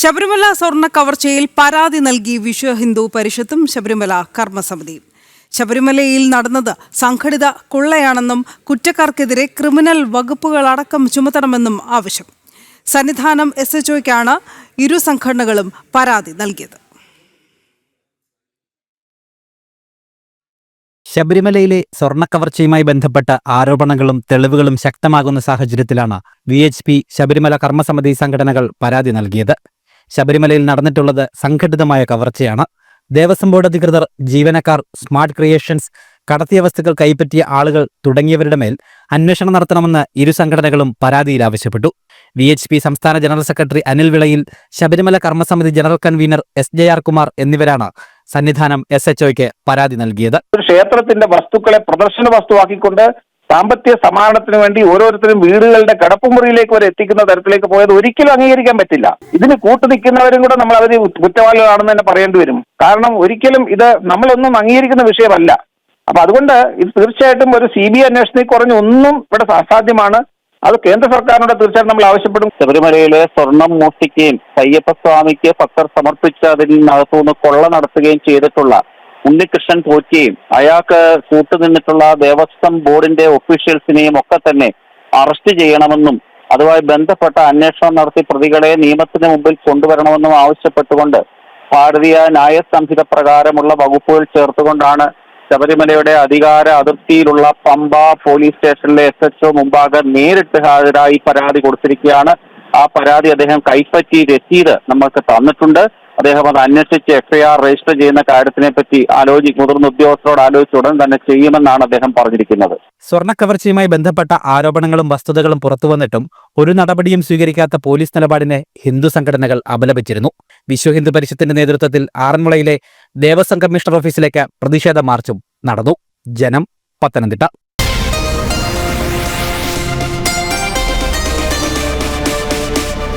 ശബരിമല സ്വർണ കവർച്ചയിൽ പരാതി നൽകി വിശ്വ ഹിന്ദു പരിഷത്തും ശബരിമല കർമ്മസമിതിയും. ശബരിമലയിൽ നടന്നത് സംഘടിത കൊള്ളയാണെന്നും കുറ്റക്കാർക്കെതിരെ ക്രിമിനൽ വകുപ്പുകളടക്കം ചുമത്തണമെന്നും ആവശ്യം. സന്നിധാനം എസ് എച്ച് ഇരു സംഘടനകളും പരാതി നൽകിയത്. ശബരിമലയിലെ സ്വർണക്കവർച്ചയുമായി ബന്ധപ്പെട്ട ആരോപണങ്ങളും തെളിവുകളും ശക്തമാകുന്ന സാഹചര്യത്തിലാണ് വി എച്ച് പി ശബരിമല കർമ്മസമിതി സംഘടനകൾ പരാതി നൽകിയത്. ശബരിമലയിൽ നടന്നിട്ടുള്ളത് സംഘടിതമായ കവർച്ചയാണ്. ദേവസ്വം ബോർഡ് അധികൃതർ ജീവനക്കാർ സ്മാർട്ട് ക്രിയേഷൻസ് കടത്തിയ വസ്തുക്കൾ കൈപ്പറ്റിയ ആളുകൾ തുടങ്ങിയവരുടെ മേൽ അന്വേഷണം നടത്തണമെന്ന് ഇരു സംഘടനകളും പരാതിയിൽ ആവശ്യപ്പെട്ടു. വി എച്ച് പി സംസ്ഥാന general secretary Anil Vilayil Sabarimala കർമ്മസമിതി general convener S J R Kumar എന്നിവരാണ് സന്നിധാനം എസ് എച്ച് പരാതി നൽകിയത്. ക്ഷേത്രത്തിന്റെ വസ്തുക്കളെ പ്രദർശന വസ്തുവാക്കിക്കൊണ്ട് സാമ്പത്തിക സമാഹരണത്തിന് വേണ്ടി ഓരോരുത്തരും വീടുകളുടെ കടപ്പുമുറിയിലേക്ക് വരെ എത്തിക്കുന്ന തരത്തിലേക്ക് പോയത് ഒരിക്കലും അംഗീകരിക്കാൻ പറ്റില്ല. ഇതിന് കൂട്ടുനിൽക്കുന്നവരും കൂടെ നമ്മൾ അവർ കുറ്റവാളികളാണെന്ന് തന്നെ പറയേണ്ടി വരും. കാരണം ഒരിക്കലും ഇത് നമ്മളൊന്നും അംഗീകരിക്കുന്ന വിഷയമല്ല. അപ്പൊ അതുകൊണ്ട് ഇത് തീർച്ചയായിട്ടും ഒരു സി ബി ഐ അന്വേഷണത്തിൽ കുറഞ്ഞ ഒന്നും ഇവിടെ അസാധ്യമാണ് അത് കേന്ദ്ര സർക്കാരിനോട് തീർച്ചയായിട്ടും നമ്മൾ ആവശ്യപ്പെടും. ശബരിമലയിലെ സ്വർണം മോഷ്ടിക്കുകയും അയ്യപ്പ സ്വാമിക്ക് ഭക്തർ സമർപ്പിച്ച അതിനകത്തുനിന്ന് കൊള്ള നടത്തുകയും ചെയ്തിട്ടുള്ള ഉണ്ണികൃഷ്ണൻ പോറ്റിയെയും അയാൾക്ക് കൂട്ടുനിന്നിട്ടുള്ള ദേവസ്വം ബോർഡിന്റെ ഒഫീഷ്യൽസിനെയും ഒക്കെ തന്നെ അറസ്റ്റ് ചെയ്യണമെന്നും അതുമായി ബന്ധപ്പെട്ട അന്വേഷണം നടത്തി പ്രതികളെ നിയമത്തിന് മുമ്പിൽ കൊണ്ടുവരണമെന്നും ആവശ്യപ്പെട്ടുകൊണ്ട് ഭാരതീയ ന്യായ സംഹിത പ്രകാരമുള്ള വകുപ്പുകൾ ചേർത്തുകൊണ്ടാണ് ശബരിമലയുടെ അധികാര അതിർത്തിയിലുള്ള പമ്പ പോലീസ് സ്റ്റേഷനിലെ എസ് എച്ച് ഒ മുമ്പാകെ നേരിട്ട് ഹാജരായി പരാതി കൊടുത്തിരിക്കുകയാണ്. ആ പരാതി അദ്ദേഹം കൈപ്പറ്റി രസീത് നമ്മൾക്ക് തന്നിട്ടുണ്ട്. അദ്ദേഹം അത് അന്വേഷിച്ച് എഫ്ഐആർ രജിസ്റ്റർ ചെയ്യുന്ന കാര്യത്തിനെ പറ്റി ആലോചി മുതിർന്ന ഉദ്യോഗസ്ഥരോട് ആലോചിച്ച് ഉടൻ തന്നെ ചെയ്യുമെന്നാണ് അദ്ദേഹം പറഞ്ഞിരിക്കുന്നത്. സ്വർണക്കവർച്ചയുമായി ബന്ധപ്പെട്ട ആരോപണങ്ങളും വസ്തുതകളും പുറത്തുവന്നിട്ടും ഒരു നടപടിയും സ്വീകരിക്കാത്ത പോലീസ് നിലപാടിനെ ഹിന്ദു സംഘടനകൾ അപലപിച്ചിരുന്നു. വിശ്വ ഹിന്ദു പരിഷത്തിന്റെ നേതൃത്വത്തിൽ ആറന്മുളയിലെ ദേവസ്വം കമ്മീഷണർ ഓഫീസിലേക്ക് പ്രതിഷേധ മാർച്ചും നടന്നു. ജനം പത്തനംതിട്ട.